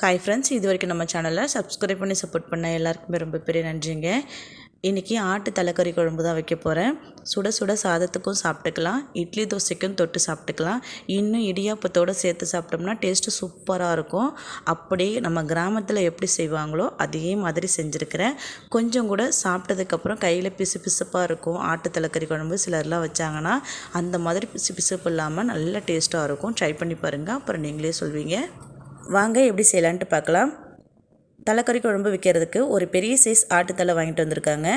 Hi friends இது வரைக்கும் நம்ம சேனலை சப்ஸ்கிரைப் பண்ணி சப்போர்ட் பண்ண எல்லாருக்குமே ரொம்ப பெரிய நன்றிங்க. இன்றைக்கி ஆட்டு தலைக்கறி குழம்பு தான் வைக்க போகிறேன் சுட சுட சாதத்துக்கும் சாப்பிட்டுக்கலாம். இட்லி தோசைக்கும் தொட்டு சாப்பிட்டுக்கலாம். இன்னும் இடியாப்பத்தோடு சேர்த்து சாப்பிட்டோம்னா டேஸ்ட்டு சூப்பராக இருக்கும். அப்படியே நம்ம கிராமத்தில் எப்படி செய்வாங்களோ அதே மாதிரி செஞ்சுருக்கிறேன். கொஞ்சம் கூட சாப்பிட்டதுக்கப்புறம் கையில் பிசு பிசுப்பாக இருக்கும். ஆட்டு தலைக்கறி குழம்பு சிலர்லாம் வச்சாங்கன்னா அந்த மாதிரி பிசு பிசுப்பு இல்லாமல் நல்ல டேஸ்ட்டாக இருக்கும். ட்ரை பண்ணி பாருங்கள் அப்புறம் நீங்களே சொல்வீங்க. வாங்க எப்படி செய்யலான்ட்டு பார்க்கலாம். தலைக்கறி குழம்பு விற்கிறதுக்கு ஒரு பெரிய சைஸ் ஆட்டுத்தலை வாங்கிட்டு வந்திருக்காங்க.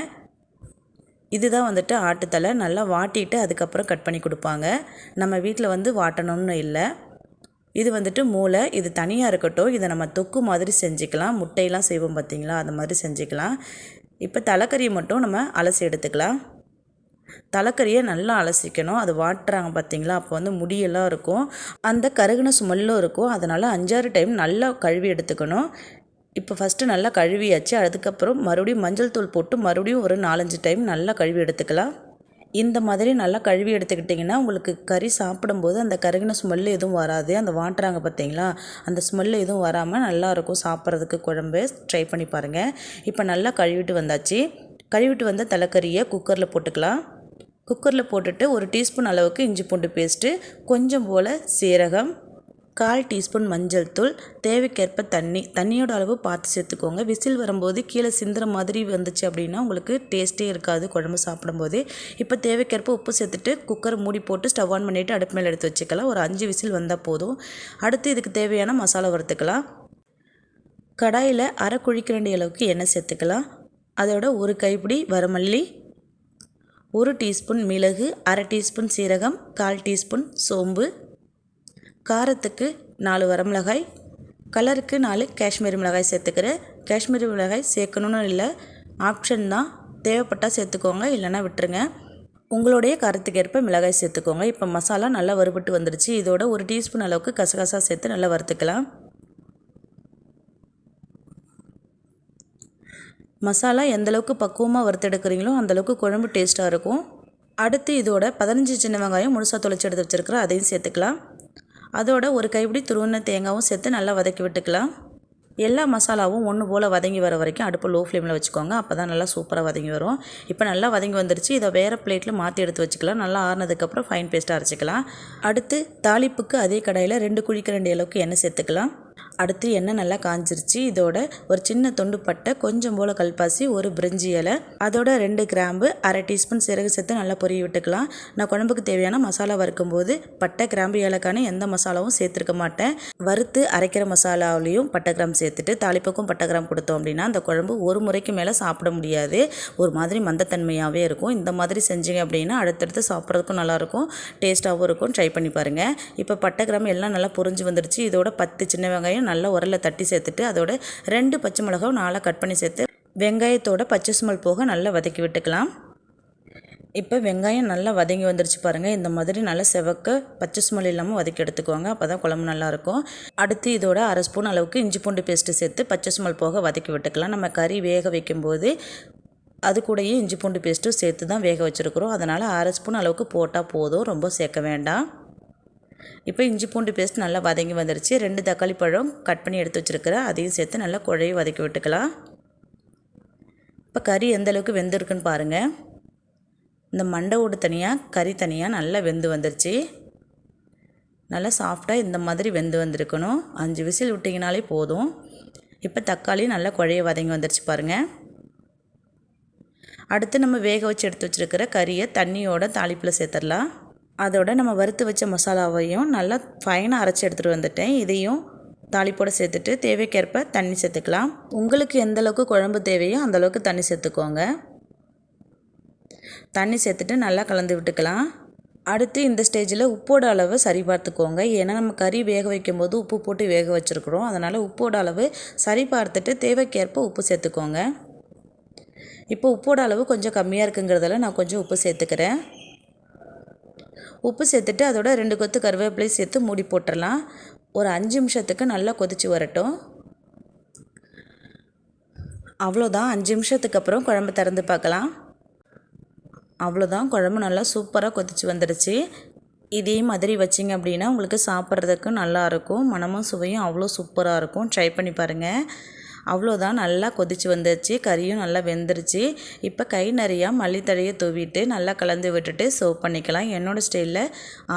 இதுதான் வந்துட்டு ஆட்டுத்தலை நல்லா வாட்டிட்டு அதுக்கப்புறம் கட் பண்ணி கொடுப்பாங்க. நம்ம வீட்டில் வந்து வாட்டணும்னு இல்லை. இது வந்துட்டு மூளை. இது தனியாக இருக்கட்டும். இதை நம்ம தொக்கு மாதிரி செஞ்சுக்கலாம். முட்டையெல்லாம் செய்வோம் பார்த்தீங்களா அந்த மாதிரி செஞ்சுக்கலாம். இப்போ தலைக்கறியை மட்டும் நம்ம அலசி எடுத்துக்கலாம். தலைக்கறியை நல்லா அலசிக்கணும். அது வாட்டுறாங்க பார்த்தீங்களா? அப்போ வந்து முடியெல்லாம் இருக்கும். அந்த கருகின ஸ்மெல்லும் இருக்கும். அதனால் அஞ்சாறு டைம் நல்லா கழுவி எடுத்துக்கணும். இப்போ ஃபஸ்ட்டு நல்லா கழுவியாச்சு. அதுக்கப்புறம் மறுபடியும் மஞ்சள் தூள் போட்டு மறுபடியும் ஒரு நாலஞ்சு டைம் நல்லா கழுவி எடுத்துக்கலாம். இந்த மாதிரி நல்லா கழுவி எடுத்துக்கிட்டிங்கன்னா உங்களுக்கு கறி சாப்பிடும்போது அந்த கருகின ஸ்மெல் எதுவும் வராது. அந்த வாட்டுறாங்க பார்த்தீங்களா? அந்த ஸ்மெல் எதுவும் வராமல் நல்லாயிருக்கும் சாப்பிட்றதுக்கு குழம்பு. ட்ரை பண்ணி பாருங்கள் இப்போ நல்லா கழுவிட்டு வந்தாச்சு. கழுவிட்டு வந்த தலைக்கறியை குக்கரில் போட்டுக்கலாம். குக்கரில் போட்டுட்டு ஒரு டீஸ்பூன் அளவுக்கு இஞ்சி பூண்டு பேஸ்ட்டு கொஞ்சம் போல் சீரகம் கால் டீஸ்பூன் மஞ்சள் தூள் தேவைக்கேற்ப தண்ணி தண்ணியோட அளவு பார்த்து சேர்த்துக்கோங்க. விசில் வரும்போது கீழே சிந்துற மாதிரி வந்துச்சு அப்படின்னா உங்களுக்கு டேஸ்ட்டே இருக்காது குழம்பு சாப்பிடும்போது. இப்போ தேவைக்கேற்ப உப்பு சேர்த்துட்டு குக்கர் மூடி போட்டு ஸ்டவ் ஆன் பண்ணிவிட்டு அடுப்பு மேலே எடுத்து வச்சுக்கலாம். ஒரு அஞ்சு விசில் வந்தால் போதும். அடுத்து இதுக்கு தேவையான மசாலா வறுத்துக்கலாம். கடாயில் அரை குழிக்கிரண்டி அளவுக்கு எண்ணெய் சேர்த்துக்கலாம். அதோட ஒரு கைப்பிடி வரமல்லி ஒரு டீஸ்பூன் மிளகு அரை டீஸ்பூன் சீரகம் கால் டீஸ்பூன் சோம்பு காரத்துக்கு நாலு வரமிளகாய் கலருக்கு நாலு காஷ்மீரி மிளகாய் சேர்த்துக்கிறேன் காஷ்மீரி மிளகாய் சேர்க்கணுன்னு இல்லை ஆப்ஷன் தான். தேவைப்பட்டால் சேர்த்துக்கோங்க இல்லைன்னா விட்டுருங்க. உங்களுடைய கருத்துக்கு ஏற்ப மிளகாய் சேர்த்துக்கோங்க. இப்போ மசாலா நல்லா வறுபட்டு வந்துடுச்சு இதோட ஒரு டீஸ்பூன் அளவுக்கு கசகசா சேர்த்து நல்லா வறுத்துக்கலாம். மசாலா எந்தளவுக்கு பக்குவமாக வறுத்தெடுக்கிறீங்களோ அந்தளவுக்கு குழம்பு டேஸ்ட்டாக இருக்கும். அடுத்து இதோட பதினஞ்சு சின்ன வெங்காயம் முழுசாக தொலைச்சி எடுத்து வச்சுருக்கிறோம் அதையும் சேர்த்துக்கலாம். அதோட ஒரு கைப்பிடி துருவின தேங்காவும் சேர்த்து நல்லா வதக்கி விட்டுக்கலாம். எல்லா மசாலாவும் ஒன்று போல் வதங்கி வர வரைக்கும் அடுப்பு லோ ஃப்ளேமில் வச்சுக்கோங்க. அப்போ தான் நல்லா சூப்பராக வதங்கி வரும். இப்போ நல்லா வதங்கி வந்துருச்சு. இதை வேறு பிளேட்டில் மாற்றி எடுத்து வச்சுக்கலாம். நல்லா ஆறுனதுக்கப்புறம் ஃபைன் பேஸ்ட்டாக அரைச்சிக்கலாம். அடுத்து தாளிப்புக்கு அதே கடாயில் ரெண்டு குழிக்க ரெண்டு அளவுக்கு எண்ணெய் சேர்த்துக்கலாம். அடுத்து எண்ணெய் நல்லா காஞ்சிருச்சு. இதோட ஒரு சின்ன தொண்டு பட்டை கொஞ்சம் போல் கல்பாசி ஒரு பிரிஞ்சி இலை அதோட ரெண்டு கிராம்பு அரை டீஸ்பூன் சிறகு சேர்த்து நல்லா பொரிய விட்டுக்கலாம். நான் குழம்புக்கு தேவையான மசாலா வறுக்கும்போது பட்டை கிராம்பு ஏலக்கான எந்த மசாலாவும் சேர்த்துருக்க மாட்டேன். வறுத்து அரைக்கிற மசாலாவிலையும் பட்டை கிராம் சேர்த்துட்டு தாளிப்புக்கும் பட்டை கிராம் கொடுத்தோம் அப்படின்னா அந்த குழம்பு ஒரு முறைக்கு மேலே சாப்பிட முடியாது. ஒரு மாதிரி மந்தத்தன்மையாகவே இருக்கும். இந்த மாதிரி செஞ்சீங்க அப்படின்னா அடுத்தடுத்து சாப்பிட்றதுக்கும் நல்லாயிருக்கும். டேஸ்ட்டாகவும் இருக்கும். ட்ரை பண்ணி பாருங்கள் இப்போ பட்டை கிராம் எல்லாம் நல்லா புரிஞ்சு வந்துடுச்சு இதோட பத்து சின்ன வெங்காயம் நல்லா உரலில் தட்டி சேர்த்துட்டு அதோட ரெண்டு பச்சை மிளகாவும் நாளாக கட் பண்ணி சேர்த்து வெங்காயத்தோட பச்சை ஸ்மல் போக நல்லா வதக்கி விட்டுக்கலாம். இப்போ வெங்காயம் நல்லா வதங்கி வந்துருச்சு பாருங்கள் இந்த மாதிரி நல்லா செவக்க பச்சை சுமல் இல்லாமல் வதக்கி எடுத்துக்கோங்க. அப்போ தான் குழம்பு நல்லாயிருக்கும் அடுத்து இதோட அரை ஸ்பூன் அளவுக்கு இஞ்சி பூண்டு பேஸ்ட்டு சேர்த்து பச்சை சுமல் போக வதக்கி விட்டுக்கலாம். நம்ம கறி வேக வைக்கும்போது அது கூடயே இஞ்சி பூண்டு பேஸ்ட்டும் சேர்த்து தான் வேக வச்சுருக்குறோம். அதனால் அரை ஸ்பூன் அளவுக்கு போட்டால் போதும். ரொம்ப சேர்க்க வேண்டாம். இப்போ இஞ்சி பூண்டு பேஸ்ட் நல்லா வதங்கி வந்துருச்சு. ரெண்டு தக்காளி பழம் கட் பண்ணி எடுத்து வச்சுருக்கிறேன் அதையும் சேர்த்து நல்லா குழைய வதக்கி விட்டுக்கலாம். இப்போ கறி எந்த அளவுக்கு வெந்திருக்குன்னு பாருங்கள் இந்த மண்டை ஓடு தனியாக கறி தனியாக நல்லா வெந்து வந்துருச்சு. நல்லா சாஃப்டாக இந்த மாதிரி வெந்து வந்திருக்கணும். அஞ்சு விசில் விட்டிங்கனாலே போதும். இப்போ தக்காளி நல்லா குழைய வதங்கி வந்துருச்சு பாருங்கள் அடுத்து நம்ம வேக வச்சு எடுத்து வச்சுருக்கிற கறியை தண்ணியோட தாளிப்பில் சேர்த்துடலாம். அதோட நம்ம வறுத்து வச்ச மசாலாவையும் நல்லா ஃபைனாக அரைச்சி எடுத்துகிட்டு வந்துட்டேன். இதையும் தாளிப்போடு சேர்த்துட்டு தேவைக்கேற்ப தண்ணி சேர்த்துக்கலாம். உங்களுக்கு எந்தளவுக்கு குழம்பு தேவையோ அந்தளவுக்கு தண்ணி சேர்த்துக்கோங்க. தண்ணி சேர்த்துட்டு நல்லா கலந்து விட்டுக்கலாம். அடுத்து இந்த ஸ்டேஜில் உப்போட அளவு சரி பார்த்துக்கோங்க ஏன்னா நம்ம கறி வேக வைக்கும்போது உப்பு போட்டு வேக வச்சுருக்குறோம். அதனால் உப்போட அளவு சரி பார்த்துட்டு தேவைக்கேற்ப உப்பு சேர்த்துக்கோங்க. இப்போ உப்போட அளவு கொஞ்சம் கம்மியாக இருக்குங்கிறதால நான் கொஞ்சம் உப்பு சேர்த்துக்கிறேன். உப்பு சேர்த்துட்டு அதோட ரெண்டு கொத்து கருவேப்பிலையும் சேர்த்து மூடி போட்டுடலாம் ஒரு அஞ்சு நிமிஷத்துக்கு நல்லா கொதித்து வரட்டும். அவ்வளோதான். அஞ்சு நிமிஷத்துக்கு அப்புறம் குழம்பு திறந்து பார்க்கலாம். அவ்வளோதான். குழம்பு நல்லா சூப்பராக கொதித்து வந்துடுச்சு. இதே மாதிரி வச்சிங்க அப்படின்னா உங்களுக்கு சாப்பிட்றதுக்கு நல்லாயிருக்கும் மனமும் சுவையும் அவ்வளோ சூப்பராக இருக்கும். ட்ரை பண்ணி பாருங்கள் அவ்வளோதான் நல்லா கொதிச்சு வந்துருச்சு கறியும் நல்லா வெந்துருச்சு. இப்போ கை நிறையா மல்லித்தழையை தூவிட்டு நல்லா கலந்து விட்டுட்டு சர்வ் பண்ணிக்கலாம். என்னோடய ஸ்டைலில்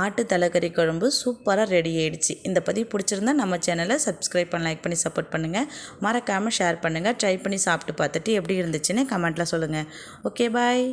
ஆட்டு தலைக்கறி குழம்பு சூப்பராக ரெடி ஆகிடுச்சு இந்த பதிவு பிடிச்சிருந்தா நம்ம சேனலை சப்ஸ்கிரைப் பண்ண லைக் பண்ணி சப்போர்ட் பண்ணுங்கள் மறக்காமல் ஷேர் பண்ணுங்கள் ட்ரை பண்ணி சாப்பிட்டு பார்த்துட்டு எப்படி இருந்துச்சுன்னு கமெண்ட்டில் சொல்லுங்கள் ஓகே பாய்